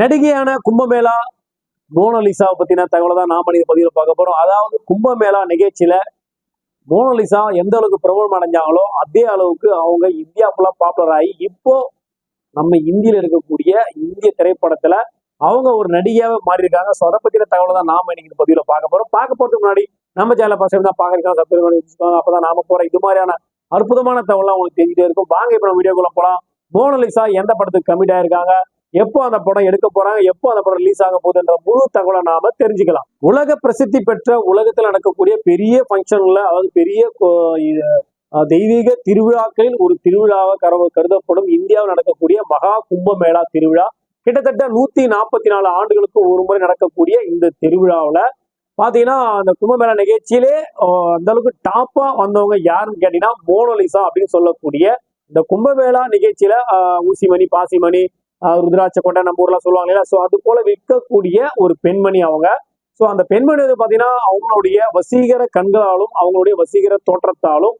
நடிகையான கும்பமேளா மோனலிசாவை பத்தின தகவலை தான் நாம இந்த பதிவில் பார்க்க போறோம். அதாவது கும்பமேளா நிகழ்ச்சியில மோனலிசா எந்த அளவுக்கு பிரபலம் அடைஞ்சாங்களோ அதே அளவுக்கு அவங்க இந்தியா ஃபுல்லா பாப்புலர் ஆகி இப்போ நம்ம இந்தியில இருக்கக்கூடிய இந்திய திரைப்படத்துல அவங்க ஒரு நடிகையாவே மாறி இருக்காங்க ஸோ அதை பத்தின தகவலை தான் நாம இன்னைக்கு இந்த பதிவில் பார்க்க போறோம். பார்க்க போறதுக்கு முன்னாடி நம்ம சேனல் பசங்க தான் பார்க்கறதுக்காக சப்ஸ்கிரைப் அப்பதான் நாம போற இது மாதிரியான அற்புதமான தகவலாம் உங்களுக்கு தெரிஞ்சுட்டே இருக்கும். வாங்க இப்ப நம்ம வீடியோக்குள்ள போலாம். மோனலிசா எந்த படத்துக்கு கமிட் ஆயிருக்காங்க? எப்போ அந்த படம் எடுக்க போறாங்க எப்போ அந்த படம் ரிலீஸ் ஆக போகுதுன்ற முழு தகவலை நாம தெரிஞ்சுக்கலாம். உலக பிரசித்தி பெற்ற உலகத்தில் நடக்கக்கூடிய பெரிய ஃபங்க்ஷன்ல அதாவது பெரிய தெய்வீக திருவிழாக்களில் ஒரு திருவிழாவை கரு கருதப்படும் இந்தியாவில் நடக்கக்கூடிய மகா கும்பமேளா திருவிழா. கிட்டத்தட்ட நூத்தி நாற்பத்தி நாலு ஆண்டுகளுக்கு ஒரு முறை நடக்கக்கூடிய இந்த திருவிழாவில் பாத்தீங்கன்னா அந்த கும்பமேளா நிகழ்ச்சியிலே அந்த அளவுக்கு டாப்பா வந்தவங்க யாருன்னு கேட்டீங்கன்னா மோனோலிசா அப்படின்னு சொல்லக்கூடிய இந்த கும்பமேளா நிகழ்ச்சியில ஊசிமணி பாசிமணி ருத்ராட்ச கொண்ட நம்ம ஊர்லாம் சொல்லுவாங்க இல்லையா? ஸோ அது போல விற்கக்கூடிய ஒரு பெண்மணி அவங்க. ஸோ அந்த பெண்மணி வந்து பார்த்தீங்கன்னா அவங்களுடைய வசீகர கண்களாலும் அவங்களுடைய வசீகர தோற்றத்தாலும்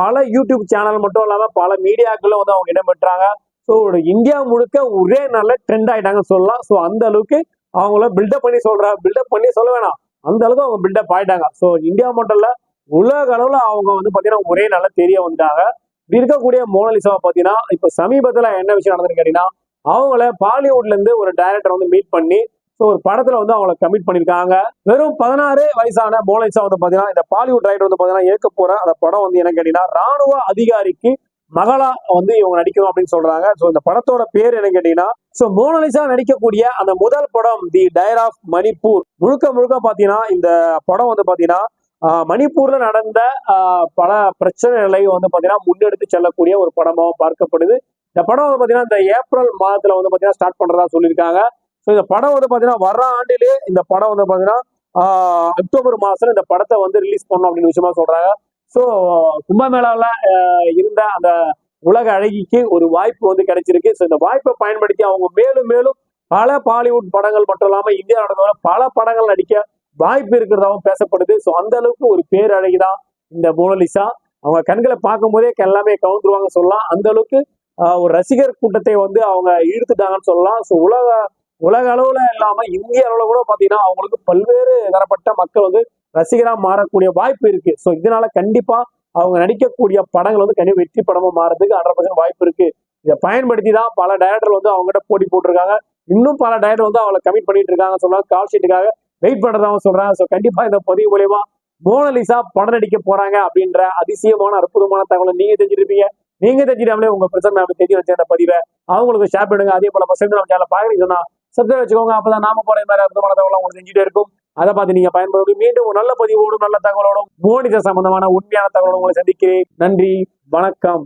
பல யூடியூப் சேனல் மட்டும் இல்லாமல் பல மீடியாக்களும் வந்து அவங்க இடம்பெற்றாங்க. ஸோ இந்தியா முழுக்க ஒரே நல்ல ட்ரெண்ட் ஆயிட்டாங்கன்னு சொல்லலாம். ஸோ அந்த அளவுக்கு அவங்கள பில்டப் பண்ணி சொல்ற பில்டப் பண்ணி சொல்ல வேணாம். அந்த அளவுக்கு அவங்க பில்டப் ஆயிட்டாங்க. ஸோ இந்தியா மட்டும் இல்ல உலக அளவில் அவங்க வந்து பார்த்தீங்கன்னா ஒரே நல்ல தெரிய வந்துட்டாங்க. இருக்கக்கூடிய மோனலிசாவை பார்த்தீங்கன்னா இப்போ சமீபத்தில் என்ன விஷயம் நடந்ததுன்னு கேட்டீங்கன்னா அவங்கள பாலிவுட்ல இருந்து ஒரு டைரக்டர் வந்து மீட் பண்ணி ஸோ ஒரு படத்துல வந்து அவங்கள கமிட் பண்ணியிருக்காங்க. வெறும் பதினாறு வயசான மோனலிசா வந்து பாத்தீங்கன்னா இந்த பாலிவுட் ரைட் வந்து பாத்தீங்கன்னா ஏற்க போற அந்த படம் வந்து என்ன கேட்டீங்கன்னா ராணுவ அதிகாரிக்கு மகளா வந்து இவங்க நடிக்கணும் அப்படின்னு சொல்றாங்க. ஸோ இந்த படத்தோட பேர் என்ன கேட்டீங்கன்னா ஸோ மோனலிசா நடிக்கக்கூடிய அந்த முதல் படம் தி டயர் ஆஃப் மணிப்பூர் முழுக்க முழுக்க பாத்தீங்கன்னா இந்த படம் வந்து பாத்தீங்கன்னா மணிப்பூர்ல நடந்த பல பிரச்சனைகளை வந்து பாத்தீங்கன்னா முன்னெடுத்து செல்லக்கூடிய ஒரு படமாகவும் பார்க்கப்படுது. இந்த படம் வந்து பார்த்தீங்கன்னா இந்த ஏப்ரல் மாதத்தில் வந்து பார்த்தீங்கன்னா ஸ்டார்ட் பண்ணுறதா சொல்லியிருக்காங்க. ஸோ இந்த படம் வந்து பார்த்தீங்கன்னா வர ஆண்டிலே இந்த படம் வந்து பார்த்தீங்கன்னா அக்டோபர் மாதத்தில் இந்த படத்தை வந்து ரிலீஸ் பண்ணணும் அப்படின்னு விஷயமா சொல்கிறாங்க ஸோ கும்பமேளாவில் இருந்த அந்த உலக அழகிக்கு ஒரு வாய்ப்பு வந்து கிடைச்சிருக்கு. ஸோ இந்த வாய்ப்பை பயன்படுத்தி அவங்க மேலும் மேலும் பல பாலிவுட் படங்கள் மட்டும் இல்லாமல் இந்தியா நடந்த பல படங்கள் நடிக்க வாய்ப்பு இருக்கிறதாகவும் பேசப்படுது. ஸோ அந்த அளவுக்கு ஒரு பேரழகி தான் இந்த மோனலிசா. அவங்க கண்களை பார்க்கும் போதே எல்லாமே கவுந்துருவாங்க சொல்லலாம். அந்த அளவுக்கு ஒரு ரசிகர் கூட்டத்தை வந்து அவங்க ஈர்த்துட்டாங்கன்னு சொல்லலாம். ஸோ உலக உலக அளவுல இல்லாம இந்திய அளவுல கூட பாத்தீங்கன்னா அவங்களுக்கு பல்வேறு தரப்பட்ட மக்கள் வந்து ரசிகரா மாறக்கூடிய வாய்ப்பு இருக்கு. ஸோ இதனால கண்டிப்பா அவங்க நடிக்கக்கூடிய படங்கள் வந்து கண்டிப்பா வெற்றி படமா மாறதுக்கு ஹண்ட்ரட் பர்சன்ட் வாய்ப்பு இருக்கு. இதை பயன்படுத்தி தான் பல டைரக்டர் வந்து அவங்ககிட்ட போட்டி போட்டிருக்காங்க. இன்னும் பல டைரக்டர் வந்து அவங்களை கமிட் பண்ணிட்டு இருக்காங்க சொல்றாங்க கால் ஷீட்டுக்காக வெயிட் பண்றதாவும் சொல்றாங்க. ஸோ கண்டிப்பா இந்த பதிவு மூலியமா மோனலிசா படம் நடிக்க போறாங்க அப்படின்ற அதிசயமான அற்புதமான தகவலை நீங்க தெரிஞ்சிருப்பீங்க. நீங்க தெரிஞ்சிடாமலே உங்க பிரச்சனை அப்படி தெரிய வச்ச அந்த பதிவை அவங்களுக்கு ஷேர் பண்ணுங்க. அதே போல பசங்க நம்ம சேனல் பாக்குறீங்கன்னா சப்ஸ்கிரைப் வச்சுக்கோங்க. அப்பதான் நாம போற மாதிரி அற்புதமான தகவல் உங்களுக்கு தெரிஞ்சுட்டே இருக்கும். அதை பார்த்து நீங்க பயன்படுத்தி மீண்டும் ஒரு நல்ல பதிவோடும் நல்ல தகவலோடும் மோனித சம்பந்தமான உண்மையான தகவலோடு உங்களை சந்திக்கிறேன். நன்றி வணக்கம்.